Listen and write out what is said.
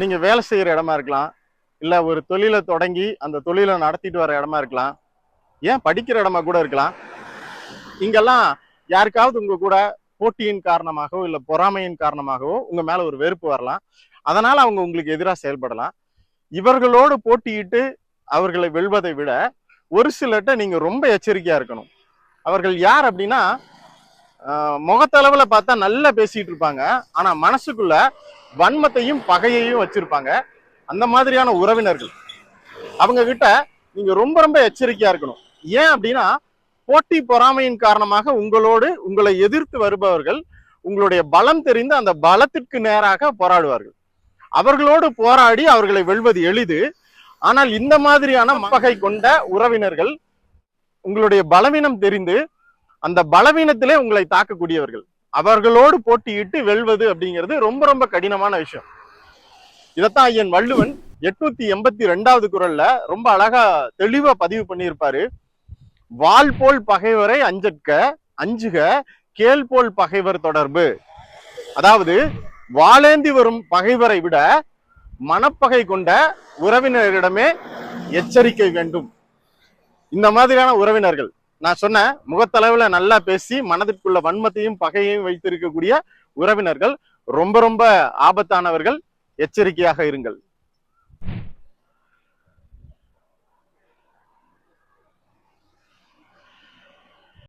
நீங்க வேலை செய்யற இடமா இருக்கலாம். இல்ல ஒரு தொழிலை தொடங்கி அந்த தொழிலை நடத்திட்டு வர இடமா இருக்கலாம். ஏன் படிக்கிற இடமா கூட இருக்கலாம். இங்கெல்லாம் யாருக்காவது உங்க கூட போட்டியின் காரணமாகவோ இல்ல பொறாமையின் காரணமாகவோ உங்க மேல ஒரு வெறுப்பு வரலாம். அதனால அவங்க உங்களுக்கு எதிராக செயல்படலாம். இவர்களோடு போட்டியிட்டு அவர்களை வெல்வதை விட ஒரு சிலர்கிட்ட நீங்க ரொம்ப எச்சரிக்கையா இருக்கணும். அவர்கள் யார் அப்படின்னா முகத்தளவுல பார்த்தா நல்லா பேசிட்டு இருப்பாங்க. ஆனால் மனசுக்குள்ள வன்மத்தையும் பகையையும் வச்சிருப்பாங்க. அந்த மாதிரியான உறவினர்கள். அவங்க கிட்ட நீங்க ரொம்ப ரொம்ப எச்சரிக்கையா இருக்கணும். ஏன் அப்படின்னா போட்டி பொறாமையின் காரணமாக உங்களோடு உங்களை எதிர்த்து வருபவர்கள் உங்களுடைய பலம் தெரிந்து அந்த பலத்திற்கு நேராக போராடுவார்கள். அவர்களோடு போராடி அவர்களை வெல்வது எளிது. ஆனால் இந்த மாதிரியான மகை கொண்ட உறவினர்கள் உங்களுடைய பலவீனம் தெரிந்து அந்த பலவீனத்திலே உங்களை தாக்கக்கூடியவர்கள். அவர்களோடு போட்டியிட்டு வெல்வது அப்படிங்கிறது ரொம்ப ரொம்ப கடினமான விஷயம். இதைத்தான் ஐயன் வள்ளுவன் எட்நூத்தி எண்பத்தி ரெண்டாவது குரல்ல ரொம்ப அழகா தெளிவா பதிவு பண்ணியிருப்பாரு. வாள் போல் பகைவரை அஞ்சற்க அஞ்சுக கேள் போல் பகைவர் தொடர்பு. அதாவது வாளேந்தி வரும் பகைவரை விட மனப்பகை கொண்ட உறவினரிடமே எச்சரிக்கை வேண்டும். இந்த மாதிரியான உறவினர்கள் நான் சொன்ன முகத்தளவுல நல்லா பேசி மனதிற்குள்ள வன்மத்தையும் பகையையும் வைத்திருக்கக்கூடிய உறவினர்கள் ரொம்ப ரொம்ப ஆபத்தானவர்கள் எச்சரிக்கையாக இருங்கள்.